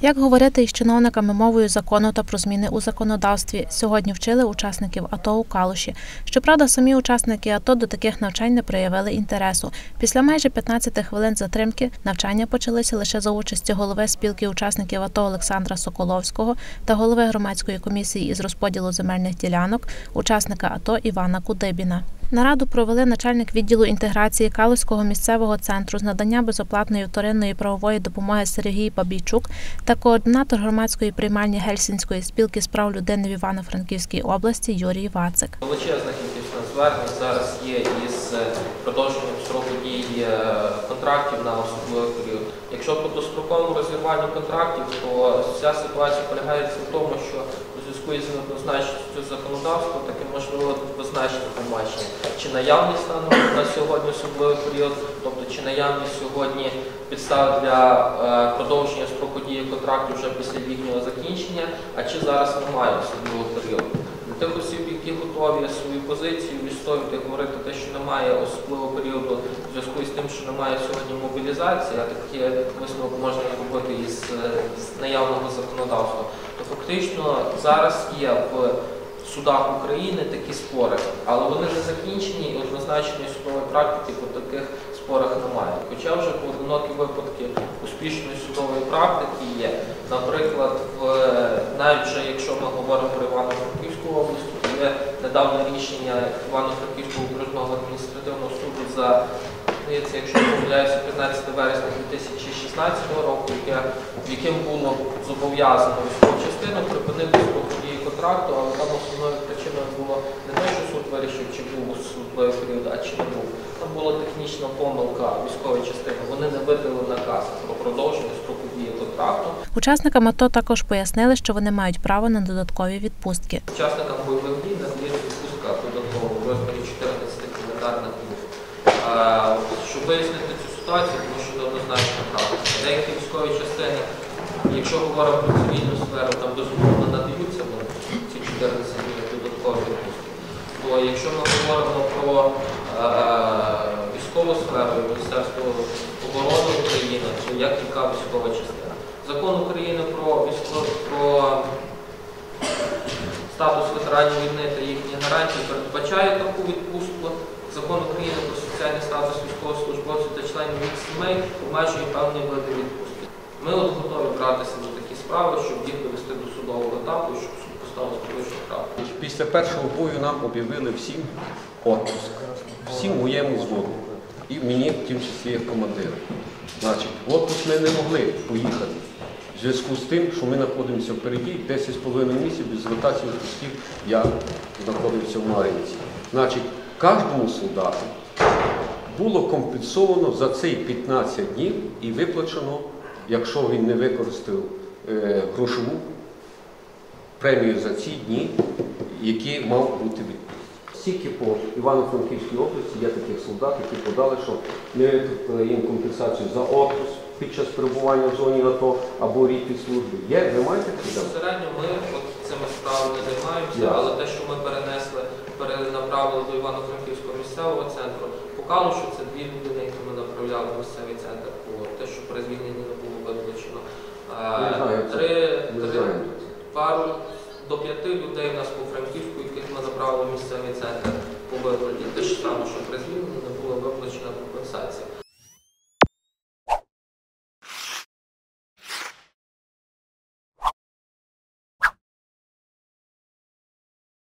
Як говорити із чиновниками мовою закону та про зміни у законодавстві, сьогодні вчили учасників АТО у Калуші. Щоправда, самі учасники АТО до таких навчань не проявили інтересу. Після майже 15 хвилин затримки навчання почалися лише за участі голови спілки учасників АТО Олександра Соколовського та голови громадської комісії із розподілу земельних ділянок, учасника АТО Івана Кудибіна. Нараду провели начальник відділу інтеграції Калузького місцевого центру з надання безоплатної вторинної правової допомоги Сергій Бабійчук та координатор громадської приймальні Гельсінської спілки з прав людини в Івано-Франківській області Юрій Вацик. Величезна кількість звернень зараз є із е, продовженням строку дії е, контрактів на особливий Якщо по достроковому розірванню контрактів, то вся ситуація полягається в тому, що у зв'язку із неоднозначністю законодавства таке можливо визначити тлумачення. Чи наявність стану на сьогодні особливий період, тобто чи наявність сьогодні підстав для е, продовження строку дії контракту вже після їхнього закінчення, а чи зараз немає особливого періоду. Тих осіб, які готові свою позицію відстоювати, говорити те, що немає особливого періоду в зв'язку з тим, що немає сьогодні мобілізації, а таке висновок можна зробити із, е, з наявного законодавства, то фактично зараз є в судах України такі спори, але вони не закінчені і однозначної судової практики по таких спорах немає. Хоча вже поодинокі випадки успішної судової практики є. Наприклад, в, навіть вже якщо ми говоримо про Івано-Франківську область, то є недавнє рішення Івано-Франківського окружного адміністративного суду за здається, якщо не помиляюся, 15 вересня 2016 року, яке, яким було зобов'язано військову частину припинити дії контракту, але там основною причиною було не те, суд вирішив, чи був судовий період, а чи не був. Там була технічна помилка військової частини. Вони не видали наказ про продовження строку дії контракту. Учасникам АТО також пояснили, що вони мають право на додаткові відпустки. Учасникам бойових дій надається відпустка додатково в розмірі 14 календарних днів. Щоб вияснити цю ситуацію, тому що це однозначно правда. Деякі військові частини, якщо говоримо про цивільну сферу, там дозволено надаються ці 14 днів додаткові відпустки. То якщо ми говоримо про е, військову сферу Міністерство оборони України, то як яка військова частина? Закон України про військово про статус ветеранів війни та їхні гарантії передбачає таку відпустку. Закон України про соціальний статус військовослужбовців та членів їх сімей обмежує певні види відпустки. Ми от готові братися за такі справи, щоб їх довести до судового етапу, щоб поставив справедливу крапку. Після першого бою нам об'явили всім отпуск, всім моєму зводу. І мені, в тім числі, як командиру. Значить, в отпуск ми не могли поїхати. В зв'язку з тим, що ми знаходимося впереді, 10,5 місяців без ротації відпусків я знаходився в Мар'їнці. Значить, кожному солдату було компенсовано за цей 15 днів і виплачено, якщо він не використав е, грошову премію за ці дні, які мав бути відпустку. Стільки по Івано-Франківській області є таких солдат, які подали, що ми виплатили їм компенсацію за отпуск під час перебування в зоні АТО або рік від служби. Є, ви маєте такі? Безпосередньо ми от цими справами не займаємося, Ясно. але те, що ми перенесли, перенаправили до Івано-Франківського місцевого центру, покажу, що це дві людини, які ми направляли в місцевий центр, по те, що при звільненні не було виплачено. Е, Не. Три, три. Пару до п'яти людей у нас по Франківську, яких ми направили в місцевий центр по виплаті. Те ж саме, що при звільненні не була виплачена